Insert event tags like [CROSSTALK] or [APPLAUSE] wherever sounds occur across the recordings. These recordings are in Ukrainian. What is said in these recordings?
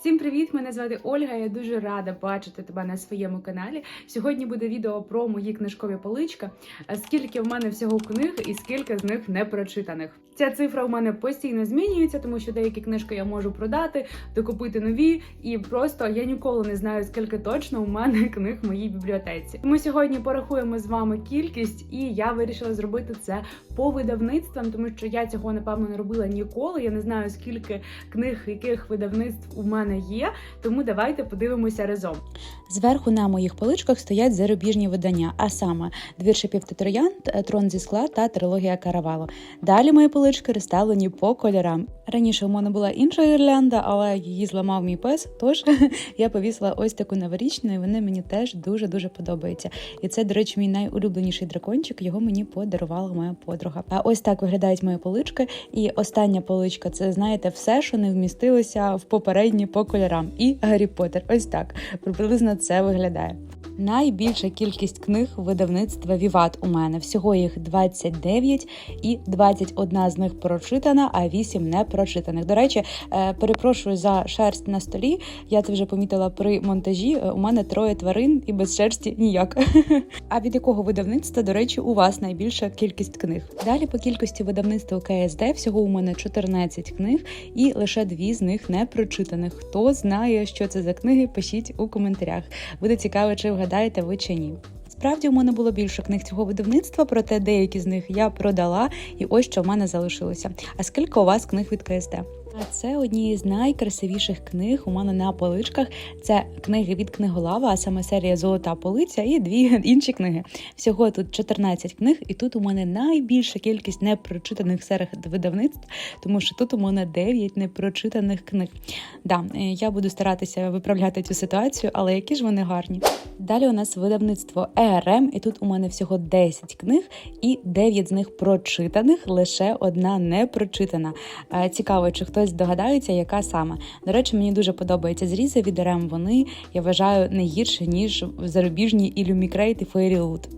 Всім привіт! Мене звати Ольга. Я дуже рада бачити тебе на своєму каналі. Сьогодні буде відео про мої книжкові полички. а Скільки в мене всього книг і скільки з них не прочитаних. Ця цифра у мене постійно змінюється, тому що деякі книжки я можу продати, докупити нові, і просто я ніколи не знаю, скільки точно у мене [LAUGHS] книг в моїй бібліотеці. Ми сьогодні порахуємо з вами кількість, і я вирішила зробити це по видавництвам, тому що я цього напевно не робила ніколи. Я не знаю скільки книг яких видавництв у мене є. Тому давайте подивимося разом. Зверху на моїх поличках стоять зарубіжні видання, а саме двір шипів троянд, трон зі скла та трилогія Каравало. Далі мої полички розставлені по кольорам. Раніше у мене була інша гірлянда, але її зламав мій пес. Тож [LAUGHS] я повісила ось таку новорічну, і вони мені теж дуже дуже подобаються. І це, до речі, мій найулюбленіший дракончик. Його мені подарувала моя подруга. А ось так виглядають мої полички. І остання поличка це знаєте все, що не вмістилося в попередні по кольорам. І Гаррі Поттер. Ось так приблизно це виглядає. Найбільша кількість книг видавництва Віват у мене. Всього їх 29 і 21 з них прочитана, а 8 не прочитаних. До речі, е, перепрошую за шерсть на столі. Я це вже помітила при монтажі. Е, У мене троє тварин і без шерсті ніяк. [LAUGHS] А від якого видавництва, до речі, у вас найбільша кількість книг? Далі по кількості видавництва КСД всього у мене 14 книг, і лише дві з них не прочитаних. Хто знає, що це за книги, пишіть у коментарях. Буде цікаво, чи вгадаєте ви чи ні. Справді у мене було більше книг цього видавництва, проте деякі з них я продала, і ось що в мене залишилося. А скільки у вас книг від КСД? А це одні з найкрасивіших книг у мене на поличках. Це книги від книголава, а саме серія Золота полиця і дві інші книги. Всього тут 14 книг, і тут у мене найбільша кількість непрочитаних серед видавництв, тому що тут у мене 9 непрочитаних книг. Да, е, я буду старатися виправляти цю ситуацію, але які ж вони гарні. Далі у нас видавництво ЕРМ, і тут у мене всього 10 книг, і 9 з них прочитаних, лише одна не прочитана. Е, Цікаво, чи хтось догадається, яка саме. До речі, мені дуже подобаються зрізи від ЕРМ. Вони я вважаю не гірше ніж зарубіжні Люмікрейт і Фейрілуд.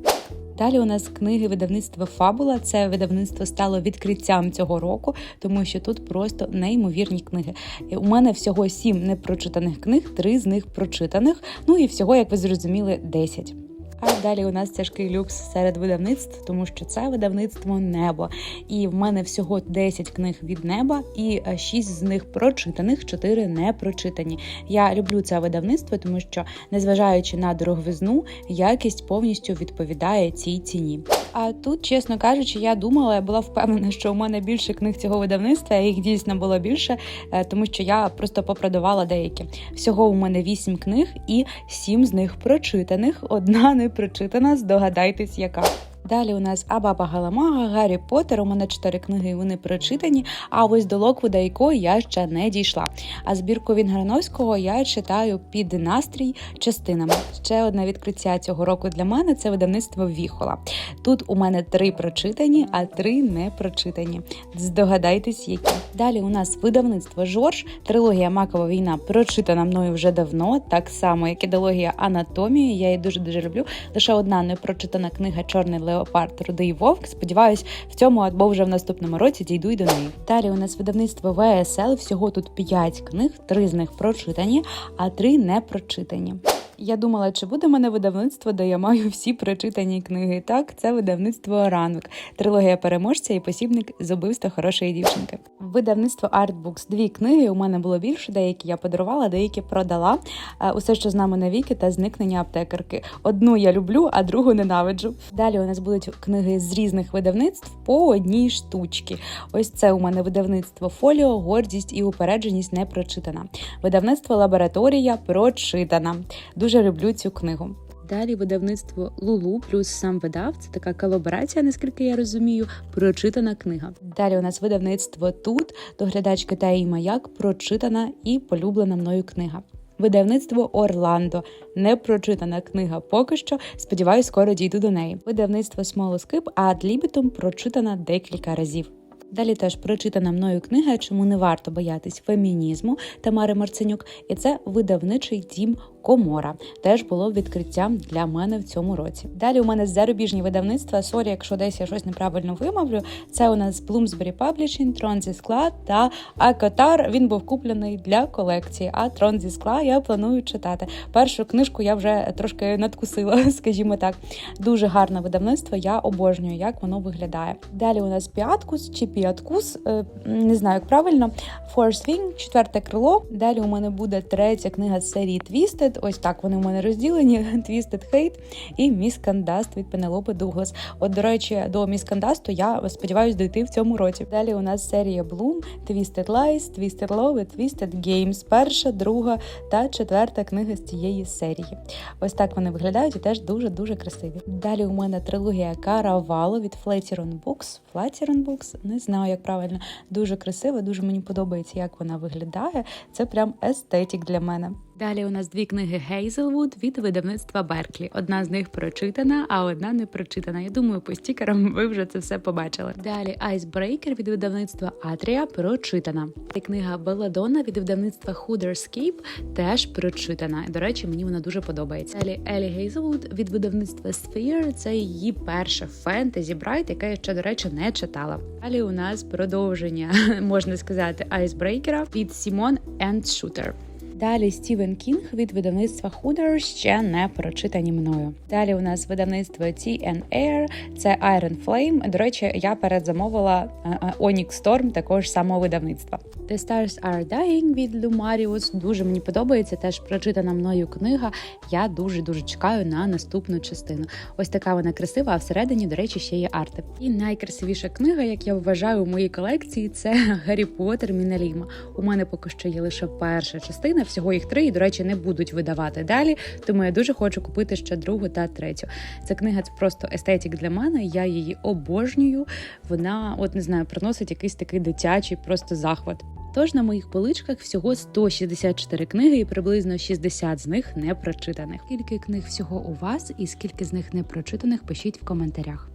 Далі у нас книги видавництва Фабула. Це видавництво стало відкриттям цього року, тому що тут просто неймовірні книги. І У мене всього сім непрочитаних книг, три з них прочитаних. Ну і всього, як ви зрозуміли, 10. А далі у нас тяжкий люкс серед видавництв, тому що це видавництво небо. І в мене всього 10 книг від неба, і 6 з них прочитаних, 4 не прочитані. Я люблю це видавництво, тому що, незважаючи на дороговизну, якість повністю відповідає цій ціні. А тут, чесно кажучи, я думала, я була впевнена, що у мене більше книг цього видавництва, їх дійсно було більше, е, тому що я просто попродавала деякі. Всього у мене 8 книг, і 7 з них прочитаних, одна не прочитана. Здогадайтесь, яка. Далі у нас Абаба Галамага, Гаррі Поттер. У мене чотири книги, вони прочитані. А ось до Локвуда і Ко я ще не дійшла. А збірку Вінграновського я читаю під настрій частинами. Ще одне відкриття цього року для мене це видавництво Віхола. Тут у мене три прочитані, а три не прочитані. Здогадайтесь, які. Далі у нас видавництво Жорж, трилогія Макова війна прочитана мною вже давно, так само, як і дилогія Анатомії. Я її дуже дуже люблю. Лише одна непрочитана книга Чорний леопард, рудий вовк. Сподіваюсь, в цьому або вже в наступному році дійду й до неї. Далі у нас видавництво ВСЛ. Всього тут 5 книг, три з них прочитані, а три не прочитані. Я думала, чи буде мене видавництво, де я маю всі прочитані книги. Так, це видавництво ранок, трилогія переможця і посібник з убивства хорошої дівчинки. Видавництво Artbooks. Дві книги. У мене було більше, деякі я подарувала, деякі продала. Е, Усе, що з нами навіки, та зникнення аптекарки. Одну я люблю, а другу ненавиджу. Далі у нас будуть книги з різних видавництв по одній штучці. Ось це у мене видавництво Фоліо, гордість і упередженість не прочитана. Видавництво Лабораторія прочитана. Дуже люблю цю книгу. Далі видавництво Лулу плюс сам видав. Це така колаборація, наскільки я розумію, прочитана книга. Далі у нас видавництво тут доглядачки та і маяк прочитана і полюблена мною книга. Видавництво Орландо не прочитана книга поки що. Сподіваюсь, скоро дійду до неї. Видавництво Смолоскип, а Адлібітом прочитана декілька разів. Далі теж прочитана мною книга, чому не варто боятись фемінізму Тамари Марценюк, і це видавничий дім Комора. Теж було відкриттям для мене в цьому році. Далі у мене зарубіжні видавництва. Сорі, якщо десь я щось неправильно вимовлю. Це у нас Bloomsbury Publishing, Трон зі скла та Акотар. Він був куплений для колекції. А трон зі скла я планую читати. Першу книжку я вже трошки надкусила, [LAUGHS] скажімо так. Дуже гарне видавництво. Я обожнюю, як воно виглядає. Далі у нас піаткус чи піаткус, е, не знаю, як правильно. Force Wing, четверте крило. Далі у мене буде третя книга з серії Twisted. Ось так вони у мене розділені: [LAUGHS] Twisted Hate і Міс Кандаст від Пенелопи Дуглас. От, до речі, до Міс Кандасту я сподіваюся дойти в цьому році. Далі у нас серія Bloom, Twisted Lies, Twisted Love, і Twisted Games. Перша, друга та четверта книга з цієї серії. Ось так вони виглядають і теж дуже дуже красиві. Далі у мене трилогія Каравало від Flatiron Books. Flatiron Books, не знаю, як правильно. Дуже красива, дуже мені подобається, як вона виглядає. Це прям естетик для мене. Далі у нас дві книги Hazelwood від видавництва Берклі. Одна з них прочитана, а одна не прочитана. Я думаю, по стікерам ви вже це все побачили. Далі Icebreaker від видавництва Атрія прочитана. Це книга Белладонна від видавництва Hooderscape теж прочитана. До речі, мені вона дуже подобається. Далі Елі Гейзелвуд від видавництва Sphere. Це її перше фентезі Брайт, яке я ще, до речі, не читала. Далі у нас продовження, [LAUGHS] можна сказати, Айсбрейкера від Сімон Шутер. Далі Стівен Кінг від видавництва Худер ще не прочитані мною. Далі у нас видавництво T Air, це Iron Flame. До речі, я передзамовила е, е, Onyx Storm також самого видавництва. The Stars Are Dying від Lumarius дуже мені подобається. Теж прочитана мною книга. Я дуже дуже чекаю на наступну частину. Ось така вона красива. А всередині, до речі, ще є арти. І найкрасивіша книга, як я вважаю, у моїй колекції це Гаррі Поттер Міналіма. У мене поки що є лише перша частина. Всього їх три, і, до речі, не будуть видавати далі. Тому я дуже хочу купити ще другу та третю. Ця книга це просто естетик для мене. Я її обожнюю. Вона, от не знаю, приносить якийсь такий дитячий просто захват. Тож на моїх поличках всього 164 книги, і приблизно 60 з них не прочитаних. Скільки книг всього у вас, і скільки з них не прочитаних, пишіть в коментарях.